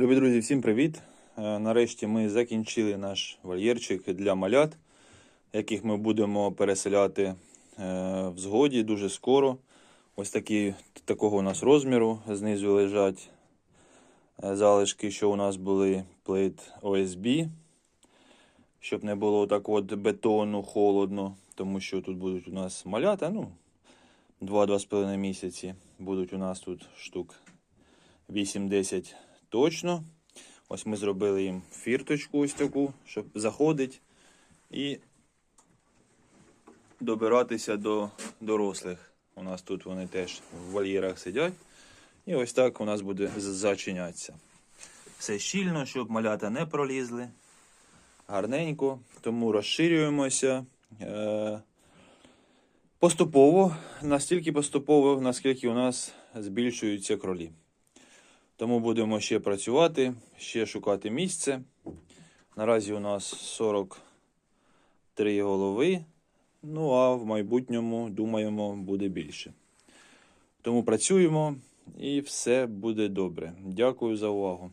Любі друзі, всім привіт! Е, Нарешті ми закінчили наш вольєрчик для малят, яких ми будемо переселяти е, в згоді дуже скоро. Ось такі, такого у нас розміру. Знизу лежать е, залишки, що у нас були плит ОСБ, щоб не було так от бетону холодно, тому що тут будуть у нас малята, ну, 2-2,5 місяці. Будуть у нас тут штук 8-10 точно. Ось ми зробили їм фірточку ось таку, щоб заходити і добиратися до дорослих. У нас тут вони теж в вольєрах сидять. І ось так у нас буде зачинятися. Все щільно, щоб малята не пролізли. Гарненько. Тому розширюємося. Е- Поступово, настільки поступово, наскільки у нас збільшуються кролі. Тому будемо ще працювати, ще шукати місце. Наразі у нас 43 голови. Ну а в майбутньому, думаємо, буде більше. Тому працюємо і все буде добре. Дякую за увагу.